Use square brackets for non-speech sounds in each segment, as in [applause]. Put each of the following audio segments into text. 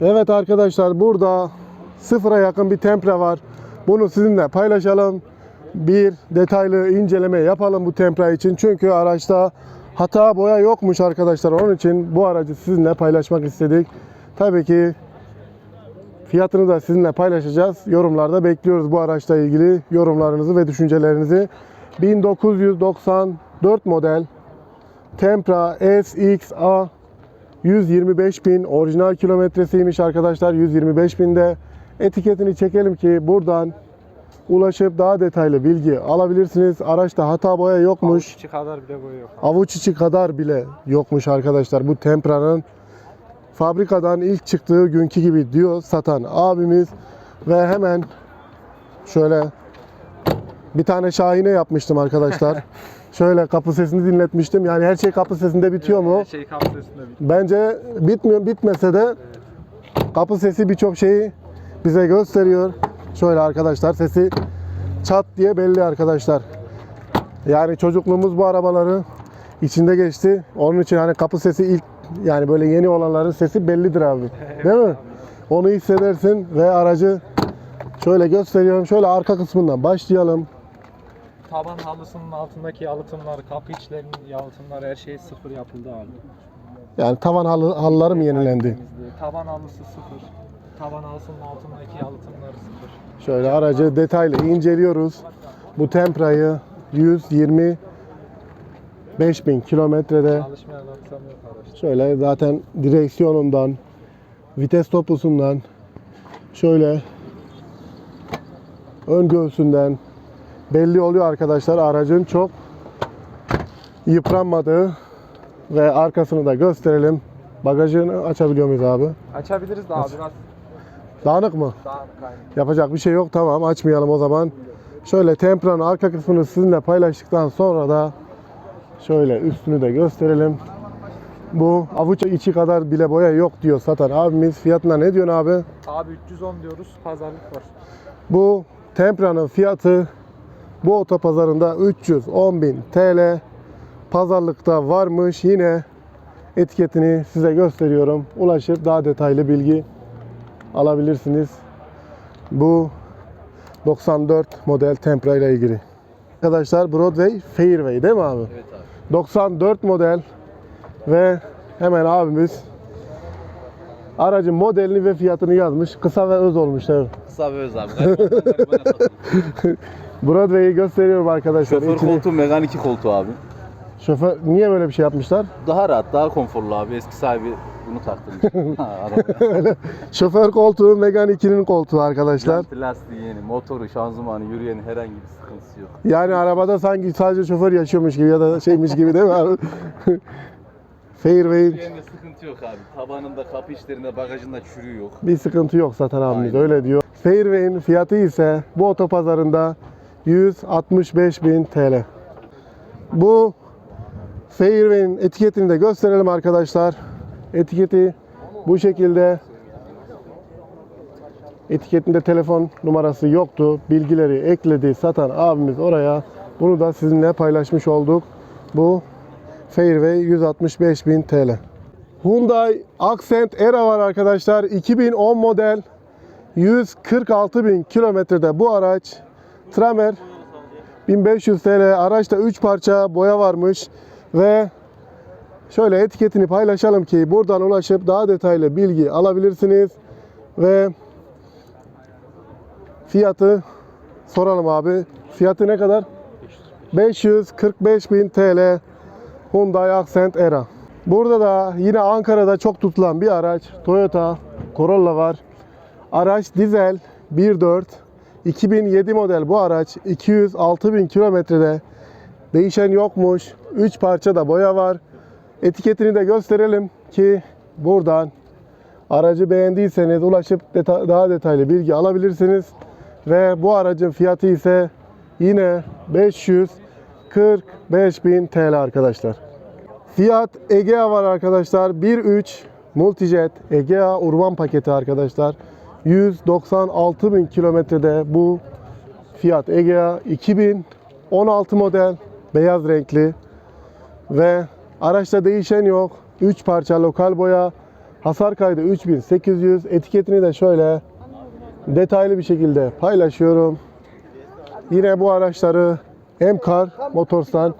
Evet arkadaşlar burada sıfıra yakın bir tempra var. Bunu sizinle paylaşalım. Bir detaylı inceleme yapalım bu tempra için. Çünkü araçta hata boya yokmuş arkadaşlar. Onun için bu aracı sizinle paylaşmak istedik. Tabii ki fiyatını da sizinle paylaşacağız. Yorumlarda bekliyoruz bu araçla ilgili yorumlarınızı ve düşüncelerinizi. 1994 model Tempra SXA 125 bin orijinal kilometresiymiş arkadaşlar 125 binde etiketini çekelim ki buradan ulaşıp daha detaylı bilgi alabilirsiniz. Araçta hata boya yokmuş. İçi kadar bile boya yok. Avuç içi kadar bile yokmuş arkadaşlar bu Tempra'nın fabrikadan ilk çıktığı günkü gibi diyor satan abimiz ve hemen şöyle bir tane Şahin'e yapmıştım arkadaşlar. [laughs] şöyle kapı sesini dinletmiştim. Yani her şey kapı sesinde bitiyor mu? Her şey kapsasında bitiyor. Bence bitmiyor bitmese de kapı sesi birçok şeyi bize gösteriyor. Şöyle arkadaşlar sesi çat diye belli arkadaşlar. Yani çocukluğumuz bu arabaları içinde geçti. Onun için hani kapı sesi ilk yani böyle yeni olanların sesi bellidir abi. [laughs] Değil mi? Onu hissedersin ve aracı şöyle gösteriyorum. Şöyle arka kısmından başlayalım. Taban halısının altındaki yalıtımlar, kapı içlerinin yalıtımları her şey sıfır yapıldı abi. Yani tavan halı, halıları mı yenilendi? Taban halısı sıfır. Taban halısının altındaki yalıtımları sıfır. Şöyle aracı detaylı inceliyoruz. Bu Tempra'yı 125 bin kilometrede şöyle zaten direksiyonundan, vites topusundan, şöyle ön göğsünden belli oluyor arkadaşlar aracın çok yıpranmadığı ve arkasını da gösterelim. Bagajını açabiliyor muyuz abi? Açabiliriz daha biraz Dağınık mı? dağınık aynı. Yapacak bir şey yok. Tamam açmayalım o zaman. Şöyle Tempra'nın arka kısmını sizinle paylaştıktan sonra da şöyle üstünü de gösterelim. Bu avuç içi kadar bile boya yok diyor satan abimiz. Fiyatına ne diyorsun abi? Abi 310 diyoruz, pazarlık var. Bu Tempra'nın fiyatı bu otopazarında 310.000 TL. Pazarlıkta varmış. Yine etiketini size gösteriyorum. Ulaşıp daha detaylı bilgi alabilirsiniz. Bu 94 model Tempra ile ilgili. Arkadaşlar Broadway Fairway değil mi abi? Evet abi. 94 model ve hemen abimiz aracın modelini ve fiyatını yazmış. Kısa ve öz olmuş mi? Kısa ve öz abi. [laughs] Broadway'i gösteriyorum arkadaşlar. Şoför İçini- koltuğu Megane 2 koltuğu abi. Şoför niye böyle bir şey yapmışlar? Daha rahat, daha konforlu abi. Eski sahibi bunu taktırmış. [laughs] ha, arabaya. [laughs] Şoför koltuğu Megane 2'nin koltuğu arkadaşlar. Jant lastiği yeni, motoru, şanzımanı, yürüyen herhangi bir sıkıntısı yok. Yani arabada sanki sadece şoför yaşıyormuş gibi ya da şeymiş gibi değil mi abi? [laughs] Fairway'in Yürüyende sıkıntı yok abi. Tabanında, kapı içlerinde, bagajında çürüğü yok. bir sıkıntı yok zaten abimiz Aynen. öyle diyor. Fairway'in fiyatı ise bu otopazarında 165.000 TL. Bu Fairway'in etiketini de gösterelim arkadaşlar. Etiketi bu şekilde. Etiketinde telefon numarası yoktu. Bilgileri ekledi satan abimiz oraya. Bunu da sizinle paylaşmış olduk. Bu Fairway 165.000 TL. Hyundai Accent Era var arkadaşlar. 2010 model. 146 bin kilometrede bu araç. Tramer 1500 TL. Araçta 3 parça boya varmış. Ve şöyle etiketini paylaşalım ki buradan ulaşıp daha detaylı bilgi alabilirsiniz. Ve fiyatı soralım abi. Fiyatı ne kadar? 545 bin TL Hyundai Accent Era. Burada da yine Ankara'da çok tutulan bir araç Toyota Corolla var. Araç dizel 1.4 2007 model bu araç 206 bin kilometrede değişen yokmuş. 3 parça da boya var. Etiketini de gösterelim ki buradan aracı beğendiyseniz ulaşıp deta- daha detaylı bilgi alabilirsiniz. Ve bu aracın fiyatı ise yine 545 bin TL arkadaşlar. Fiat Egea var arkadaşlar. 1.3 Multijet Egea Urban paketi arkadaşlar. 196 bin kilometrede bu Fiat Egea 2016 model beyaz renkli ve araçta değişen yok. 3 parça lokal boya Hasar kaydı 3800. Etiketini de şöyle detaylı bir şekilde paylaşıyorum. Yine bu araçları Emkar Motors'tan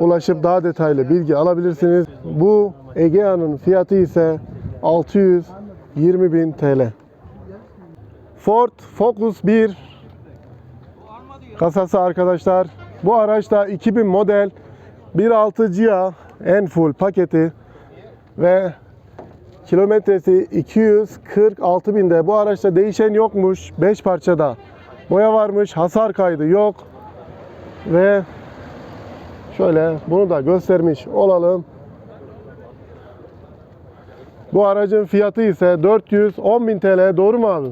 ulaşıp daha detaylı bilgi alabilirsiniz. Bu Egea'nın fiyatı ise 620.000 TL. Ford Focus 1 kasası arkadaşlar. Bu araçta 2000 model 1.6 GIA en full paketi ve kilometresi 246 binde. Bu araçta değişen yokmuş. 5 parçada boya varmış. Hasar kaydı yok. Ve şöyle bunu da göstermiş olalım. Bu aracın fiyatı ise 410.000 TL. Doğru mu abi?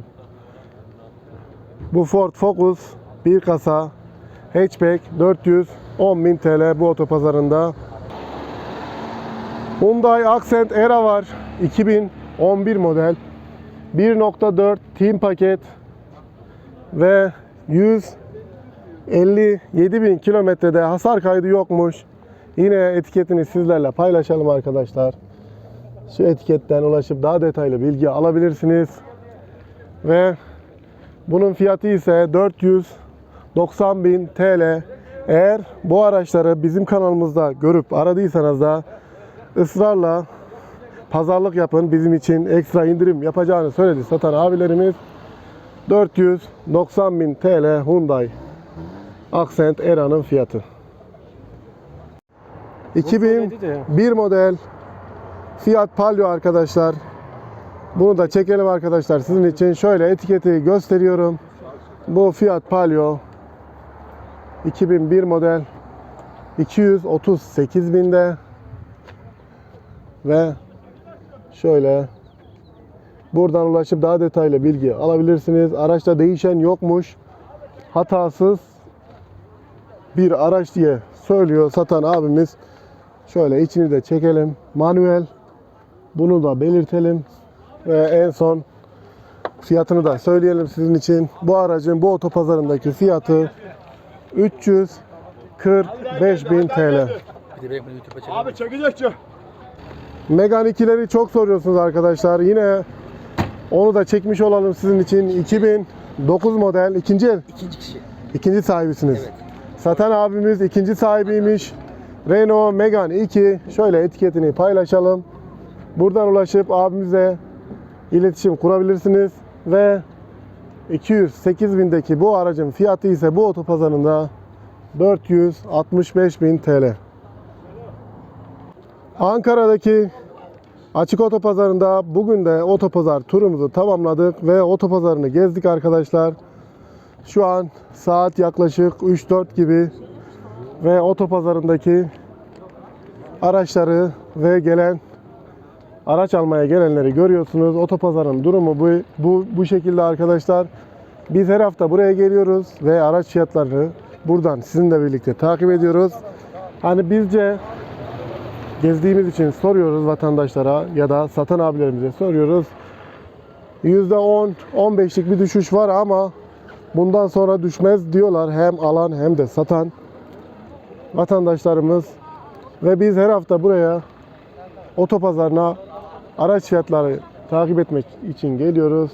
Bu Ford Focus bir kasa hatchback 410.000 TL bu otopazarında. Hyundai Accent Era var. 2011 model. 1.4 Team paket ve 157 bin kilometrede hasar kaydı yokmuş. Yine etiketini sizlerle paylaşalım arkadaşlar. Şu etiketten ulaşıp daha detaylı bilgi alabilirsiniz. Ve bunun fiyatı ise 490 bin TL. Eğer bu araçları bizim kanalımızda görüp aradıysanız da ısrarla pazarlık yapın. Bizim için ekstra indirim yapacağını söyledi satan abilerimiz. 490 bin TL Hyundai Accent Era'nın fiyatı. 2001 model Fiat Palio arkadaşlar. Bunu da çekelim arkadaşlar sizin için. Şöyle etiketi gösteriyorum. Bu Fiat Palio 2001 model 238 binde ve şöyle buradan ulaşıp daha detaylı bilgi alabilirsiniz. Araçta değişen yokmuş. Hatasız bir araç diye söylüyor satan abimiz. Şöyle içini de çekelim. Manuel. Bunu da belirtelim. Ve en son fiyatını da söyleyelim sizin için. Bu aracın bu otopazarındaki fiyatı 345 bin TL. Abi çekecekçi. Megan 2'leri çok soruyorsunuz arkadaşlar. Yine onu da çekmiş olalım sizin için. 2009 model ikinci el. İkinci kişi. İkinci sahibisiniz. Evet. Satan abimiz ikinci sahibiymiş. Renault Megane 2. Şöyle etiketini paylaşalım. Buradan ulaşıp abimize iletişim kurabilirsiniz. Ve 208 bindeki bu aracın fiyatı ise bu otopazarında 465 bin TL. Ankara'daki Açık Otopazarı'nda bugün de otopazar turumuzu tamamladık ve otopazarını gezdik arkadaşlar. Şu an saat yaklaşık 3-4 gibi ve otopazarındaki araçları ve gelen araç almaya gelenleri görüyorsunuz. Otopazarın durumu bu, bu, bu şekilde arkadaşlar. Biz her hafta buraya geliyoruz ve araç fiyatlarını buradan sizinle birlikte takip ediyoruz. Hani bizce gezdiğimiz için soruyoruz vatandaşlara ya da satan abilerimize soruyoruz. %10, 15'lik bir düşüş var ama bundan sonra düşmez diyorlar hem alan hem de satan vatandaşlarımız. Ve biz her hafta buraya otopazarına araç fiyatları takip etmek için geliyoruz.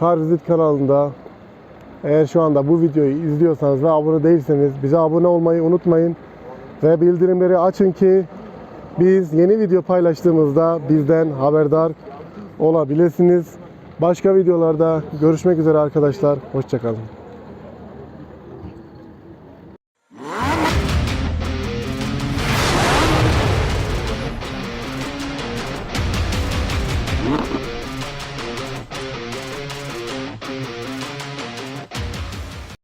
Car Visit kanalında eğer şu anda bu videoyu izliyorsanız ve abone değilseniz bize abone olmayı unutmayın. Ve bildirimleri açın ki biz yeni video paylaştığımızda bizden haberdar olabilirsiniz. Başka videolarda görüşmek üzere arkadaşlar. Hoşçakalın.